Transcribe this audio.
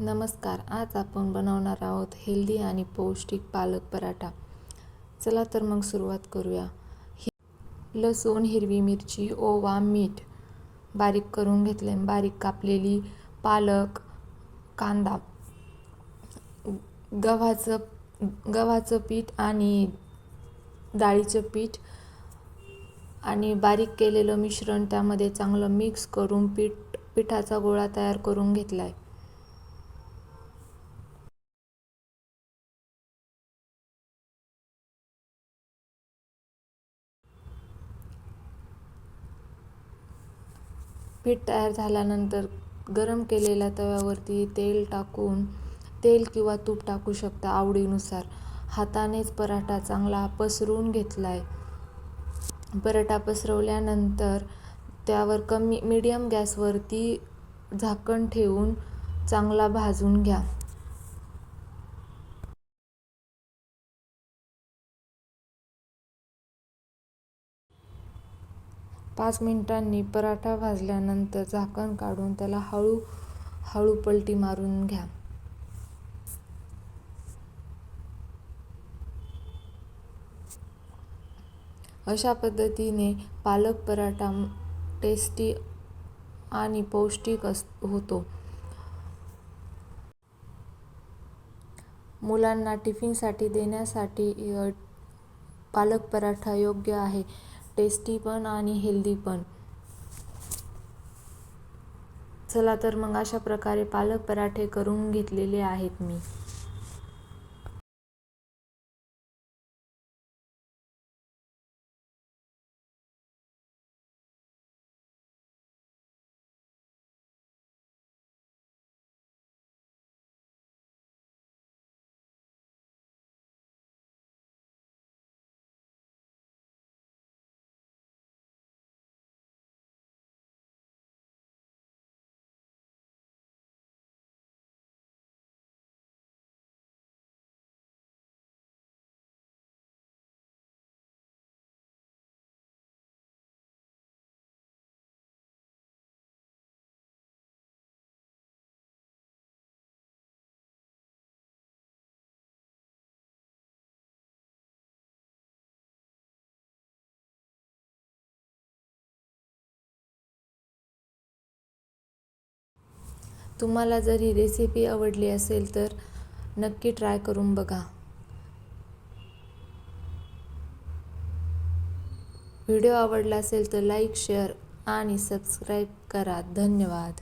नमस्कार आज आपण बनवणार आहोत हेल्दी आणि पौष्टिक पालक पराठा. चला तर मग सुरुवात करूया. हि लसूण हिरवी मिरची ओवा मीठ बारीक करून घेतले. बारीक कापलेली पालक कांदा गव्हाचं गव्हाचं पीठ आणि डाळीचं पीठ आणि बारीक केलेलं मिश्रण त्यामध्ये चांगलं मिक्स करून पीठ पिठाचा गोळा तयार करून घेतला आहे पीठ तयार झाल्यानंतर गरम केलेल्या तव्यावरती तेल टाकून तेल किंवा तूप टाकू शकता आवडीनुसार. हातानेच पराठा चांगला पसरवून घेतला आहे पराठा पसरवल्यानंतर त्यावर कमी मीडियम गॅसवरती झाकण ठेवून चांगला भाजून घ्या. पाच मिनिटांनी पराठा भाजल्यानंतर झाकण काढून त्याला हळू हळू पलटी मारून घ्या. अशा पद्धतीने पालक पराठा टेस्टी आणि पौष्टिक अस होतो. मुलांना टिफिनसाठी देण्यासाठी पालक पराठा योग्य आहे. टेस्टी पण आणि हेल्दी पण. चला तर मग अशा प्रकारे पालक पराठे करून घेतलेले आहेत मी. तुम्हाला जर ही रेसिपी आवडली असेल तर नक्की ट्राय करून बघा. व्हिडिओ आवडला असेल तर लाईक शेअर आणि सबस्क्राईब करा. धन्यवाद.